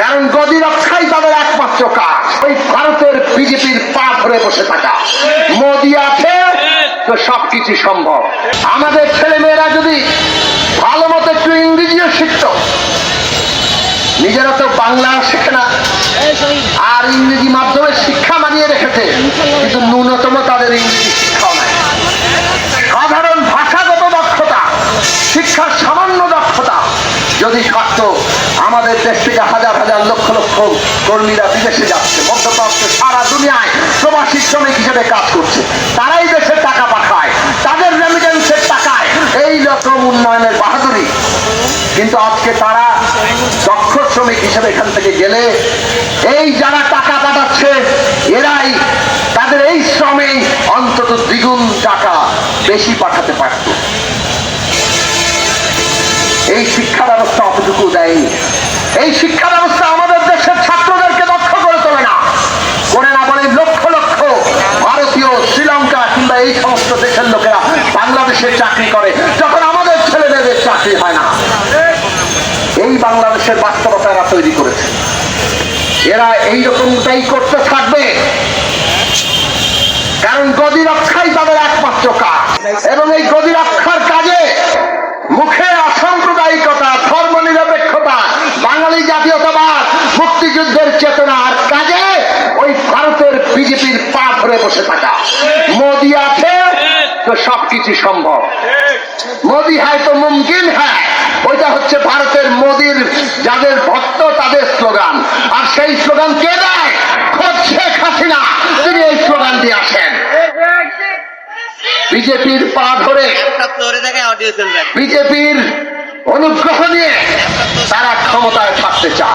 কারণ গদি রক্ষাই তাদের একমাত্র কাজ ওই ভারতের বিজেপির পা ধরে বসে থাকা। মোদি আছে তো সবকিছু সম্ভব। আমাদের ছেলে মেয়েরা যদি ভালো মতো একটু ইংরেজিও শিখত, নিজেরা তো বাংলা শেখে না। আর ইংরেজি মাধ্যমে শিক্ষা মানিয়ে রেখেছে, কিন্তু ন্যূনতম তাদের ইংরেজি যদি থাকত আমাদের দেশ থেকে হাজার হাজার লক্ষ লক্ষ কর্মীরা বিদেশে যাচ্ছে, মধ্যপ্রাচ্যে, সারা দুনিয়ায় প্রবাসী শ্রমিক হিসেবে কাজ করছে। তারাই দেশের টাকা পাঠায়, তাদের রেমিটেন্সের টাকায়। এই রকম উন্নয়নের বাহাদুরি। কিন্তু আজকে তারা দক্ষ শ্রমিক হিসেবে এখান থেকে গেলে, এই যারা টাকা পাঠাচ্ছে, এরাই তাদের এই শ্রমে অন্তত দ্বিগুণ টাকা বেশি পাঠাতে পারত। এই শিক্ষা ব্যবস্থা অতটুকু দেয়নি। এই শিক্ষা ব্যবস্থা আমাদের দেশের ছাত্রদেরকে দক্ষ করে তোলে না। করে না বলে লক্ষ লক্ষ ভারতীয়, শ্রীলঙ্কা কিংবা এই সমস্ত দেশের লোকেরা বাংলাদেশে চাকরি করে, যখন আমাদের ছেলেদের চাকরি হয় না। এই বাংলাদেশের বাস্তবতা এরা তৈরি করেছে। এরা এইরকমটাই করতে থাকবে কারণ গদি রক্ষাই তাদের একমাত্র কাজ এবং এই গদি রক্ষার কাজে মুখে অসাম্প্রদায়িকতা ধর্ম নিরপেক্ষতা বাঙালি জাতীয়তাবাদ মুক্তিযুদ্ধের চেতনা আর কাজে ওই ভারতের বিজেপির পা ধরে বসে থাকা। মোদি আছে তো সবকিছু সম্ভব। মোদি হ্যায় তো মুমকিন হ্যাঁ। ওইটা হচ্ছে ভারতের মোদির যাদের ভক্ত, তাদের স্লোগান। আর সেই স্লোগান কে দেয়? খোদ শেখ হাসিনা তিনি এই স্লোগান দিয়ে আসেন বিজেপির পা ধরে বিজেপির অনুগ্রহ নিয়ে তারা ক্ষমতায় থাকতে চায়।